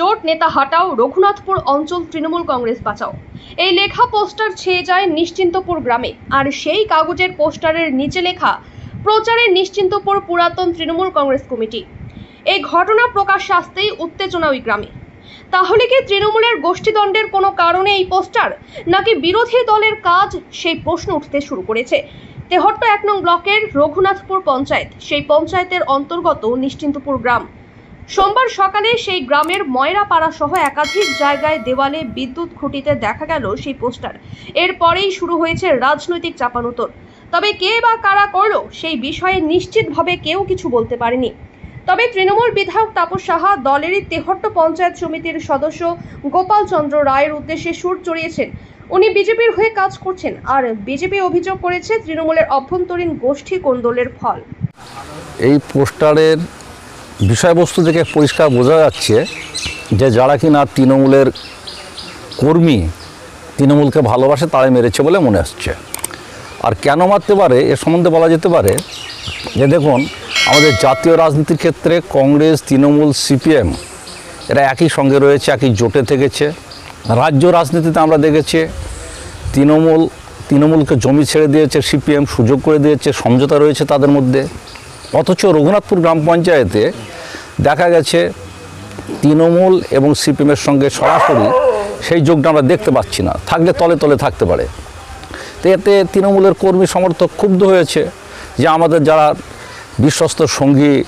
জোট নেতা হাটাও রঘুনাথপুর অঞ্চল তৃণমূল কংগ্রেস বাঁচাও। এই লেখা পোস্টার ছেয়ে যায় নিশ্চিন্তপুর গ্রামে। আর সেই কাগজের পোস্টারের নিচে লেখা, প্রচারে নিশ্চিন্তপুর পুরাতন তৃণমূল কংগ্রেস কমিটি। এই ঘটনা প্রকাশ আসতেই উত্তেজনা ওই গ্রামে। তাহলে কি তৃণমূলের গোষ্ঠীদ্বন্দ্বের কোনো কারণে এই পোস্টার? নাকি বিরোধী দলের কাজ? সেই প্রশ্ন উঠতে শুরু করেছে। তেহট্ট এক নং ব্লকের রঘুনাথপুর পঞ্চায়েত। সেই পঞ্চায়েতের অন্তর্গত নিশ্চিন্তপুর গ্রাম। সোমবার সকালে সেই গ্রামের ময়রাপাড়া সহ একাধিক জায়গায় দেওয়ালে বিদ্যুৎ খুঁটিতে দেখা গেল সেই পোস্টার। এরপরেই শুরু হয়েছে রাজনৈতিক চাপানোতর। তবে কে বা কারা করল সেই বিষয়ে নিশ্চিতভাবে কেউ কিছু বলতে পারেনি। তবে তৃণমূল বিধায়ক তাপস সাহা, দলেরই তেহট্ট পঞ্চায়েত সমিতির সদস্য গোপাল চন্দ্র রায়ের উদ্দেশ্যে সুর চড়িয়েছেন। উনি বিজেপির হয়ে কাজ করছেন আর বিজেপি অভিযোগ করেছে তৃণমূলের অভ্যন্তরীণ গোষ্ঠী কোন্দলের ফল। এই পোস্টারের বিষয়বস্তু থেকে পরিষ্কার বোঝা যাচ্ছে যে যারা কিনা তৃণমূলের কর্মী তৃণমূলকে ভালোবাসে তারাই মেরেছে বলে মনে হচ্ছে। আর কেন মারতে পারে এ সম্বন্ধে বলা যেতে পারে যে দেখুন, আমাদের জাতীয় রাজনীতির ক্ষেত্রে কংগ্রেস, তৃণমূল, সিপিএম এরা একই সঙ্গে রয়েছে, একই জোটে থেকেছে। রাজ্য রাজনীতিতে আমরা দেখেছি তৃণমূল, তৃণমূলকে জমি ছেড়ে দিয়েছে, সিপিএম সুযোগ করে দিয়েছে, সমঝোতা রয়েছে তাদের মধ্যে। অথচ রঘুনাথপুর গ্রাম পঞ্চায়েতে দেখা গেছে তৃণমূল এবং সিপিএমের সঙ্গে সরাসরি সেই যোগটা আমরা দেখতে পাচ্ছি না। থাকলে তলে তলে থাকতে পারে। তো এতে তৃণমূলের কর্মী সমর্থক ক্ষুব্ধ হয়েছে যে আমাদের যারা বিশ্বস্ত সঙ্গী,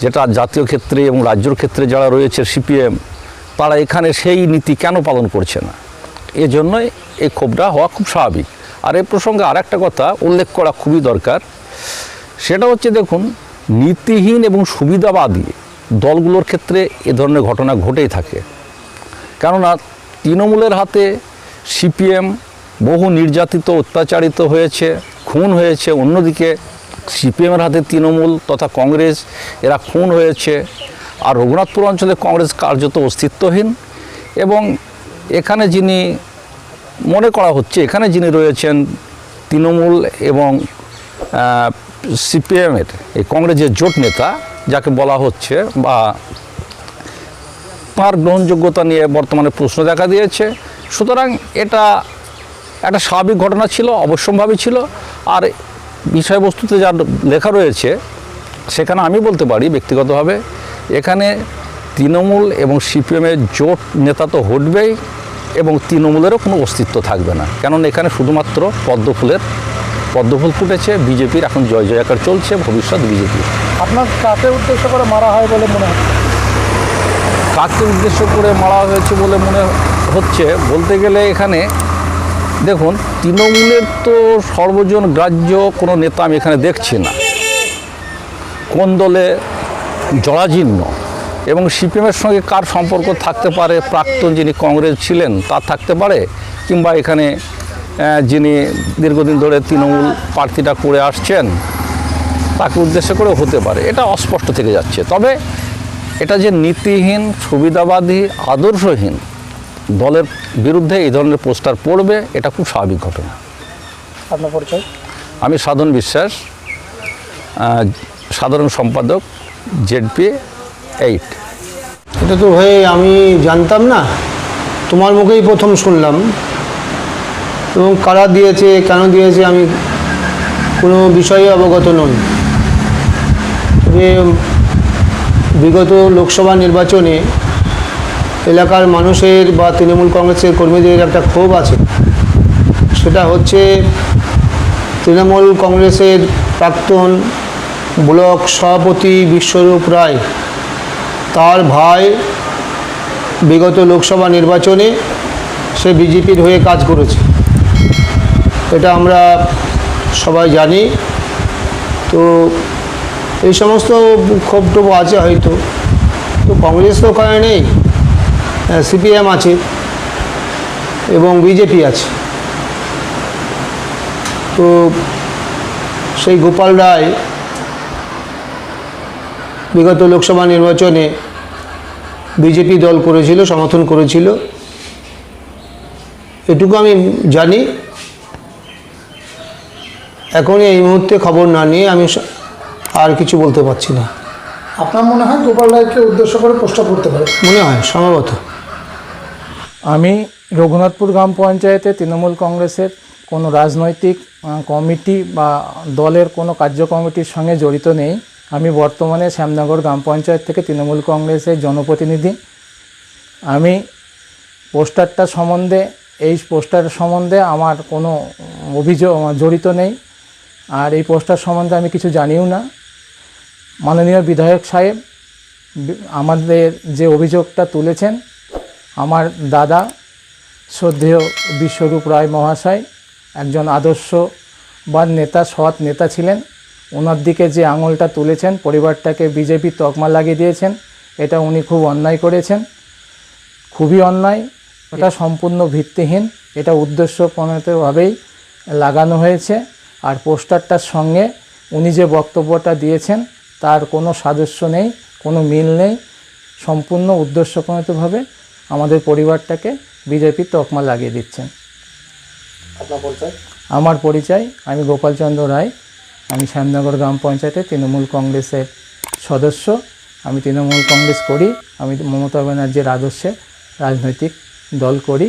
যেটা জাতীয় ক্ষেত্রে এবং রাজ্যর ক্ষেত্রে যারা রয়েছে সিপিএম, তারা এখানে সেই নীতি কেন পালন করছে না? এজন্যই এই ক্ষোভটা হওয়া খুব স্বাভাবিক। আর এই প্রসঙ্গে আর একটা কথা উল্লেখ করা খুবই দরকার। সেটা হচ্ছে দেখুন, নীতিহীন এবং সুবিধাবাদী দলগুলোর ক্ষেত্রে এ ধরনের ঘটনা ঘটেই থাকে। কেননা তৃণমূলের হাতে সিপিএম বহু নির্যাতিত, অত্যাচারিত হয়েছে, খুন হয়েছে, অন্যদিকে সিপিএমের হাতে তৃণমূল তথা কংগ্রেস, এরা খুন হয়েছে। আর রঘুনাথপুর অঞ্চলে কংগ্রেস কার্যত অস্তিত্বহীন এবং এখানে যিনি, মনে করা হচ্ছে, এখানে যিনি রয়েছেন তৃণমূল এবং সিপিএমের এই কংগ্রেসের জোট নেতা, যাকে বলা হচ্ছে বা তার গ্রহণযোগ্যতা নিয়ে বর্তমানে প্রশ্ন দেখা দিয়েছে। সুতরাং এটা একটা স্বাভাবিক ঘটনা ছিল, অবশ্যম্ভাবী ছিল। আর বিষয়বস্তুতে যা লেখা রয়েছে, সেখানে আমি বলতে পারি ব্যক্তিগতভাবে, এখানে তৃণমূল এবং সিপিএমের জোট নেতা তো হটবেই এবং তৃণমূলেরও কোনো অস্তিত্ব থাকবে না। কেননা এখানে শুধুমাত্র পদ্মফুলের পদ্মফুল ফুটেছে বিজেপির এখন জয় জয়াকার চলছে ভবিষ্যৎ বিজেপি। আপনার কাকে উদ্দেশ্য করে মারা হয় বলে মনে হয় কাকে উদ্দেশ্য করে মারা হয়েছে বলে মনে হচ্ছে? বলতে গেলে এখানে দেখুন তৃণমূলের তো সর্বজন গ্রাহ্য কোনো নেতা আমি এখানে দেখছি না। কোন দলে জরাজীর্ণ? এবং সিপিএমের সঙ্গে কার সম্পর্ক থাকতে পারে? প্রাক্তন যিনি কংগ্রেস ছিলেন তার থাকতে পারে? কিংবা এখানে যিনি দীর্ঘদিন ধরে তৃণমূল প্রার্থীটা করে আসছেন তাকে উদ্দেশ্য করে হতে পারে। এটা অস্পষ্ট থেকে যাচ্ছে। তবে এটা যে নীতিহীন সুবিধাবাদী আদর্শহীন দলের বিরুদ্ধে এই ধরনের পোস্টার পড়বে এটা খুব স্বাভাবিক ঘটনা। আপনার পরিচয়? আমি সাধন বিশ্বাস সাধারণ সম্পাদক জেডপি এইট এটা তো ভাই আমি জানতাম না। তোমার মুখেই প্রথম শুনলাম। এবং কারা দিয়েছে, কেন দিয়েছে, আমি কোনো বিষয়ে অবগত নই। তবে বিগত লোকসভা নির্বাচনে এলাকার মানুষের বা তৃণমূল কংগ্রেসের কর্মীদের একটা ক্ষোভ আছে। সেটা হচ্ছে তৃণমূল কংগ্রেসের প্রাক্তন ব্লক সভাপতি বিশ্বরূপ রায়। তার ভাই বিগত লোকসভা নির্বাচনে সে বিজেপির হয়ে কাজ করেছে। এটা আমরা সবাই জানি। তো এই সমস্ত ক্ষোভ আছে হয়তো। তো কংগ্রেস তো ওখানে নেই। সিপিএম আছে এবং বিজেপি আছে। তো সেই গোপাল রায় বিগত লোকসভা নির্বাচনে বিজেপি দল করেছিল, সমর্থন করেছিল। এটুকু আমি জানি। এখনই এই মুহূর্তে খবর না নিয়ে আমি স- আর কিছু বলতে পারছি না। আপনার মনে হয় গোপাল রায়কে উদ্দেশ্য করে পোস্টার করতে পারে? মনে হয় সম্ভবত। আমি রঘুনাথপুর গ্রাম পঞ্চায়েতে তৃণমূল কংগ্রেসের কোনো রাজনৈতিক কমিটি বা দলের কোনো কার্য কমিটির সঙ্গে জড়িত নেই। আমি বর্তমানে শ্যামনগর গ্রাম পঞ্চায়েত থেকে তৃণমূল কংগ্রেসের জনপ্রতিনিধি। আমি পোস্টারটা সম্বন্ধে এই পোস্টার সম্বন্ধে আমার কোনো অভিযোগ জড়িত নেই। আর এই পোস্টার সম্বন্ধে আমি কিছু জানিও না। মাননীয় বিধায়ক সাহেব আমাদের যে অভিযোগটা তুলেছেন, আমার দাদা, শ্রদ্ধেয় বিশ্বরূপ রায় মহাশয়, একজন আদর্শবান নেতা, সৎ নেতা ছিলেন। ওনার দিকে যে আঙুলটা তুলেছেন, পরিবারটাকে বিজেপি তকমা লাগিয়ে দিয়েছেন, এটা উনি খুব অন্যায় করেছেন। খুবই অন্যায়, এটা সম্পূর্ণ ভিত্তিহীন, এটা উদ্দেশ্যপ্রণীতভাবেই লাগানো হয়েছে। আর পোস্টারটার সঙ্গে উনি যে বক্তব্যটা দিয়েছেন তার কোনো সাদস্য নেই কোনো মিল নেই। সম্পূর্ণ উদ্দেশ্যপ্রণীতভাবে আমাদের পরিবারটাকে বিজেপি তকমা লাগিয়ে দিচ্ছেন। আপনার পরিচয়? আমার পরিচয় আমি গোপালচন্দ্র রায়। আমি শ্যামনগর গ্রাম পঞ্চায়েতে তৃণমূল কংগ্রেসের সদস্য। আমি তৃণমূল কংগ্রেস করি আমি মমতা ব্যানার্জির আদর্শে রাজনৈতিক দল করি।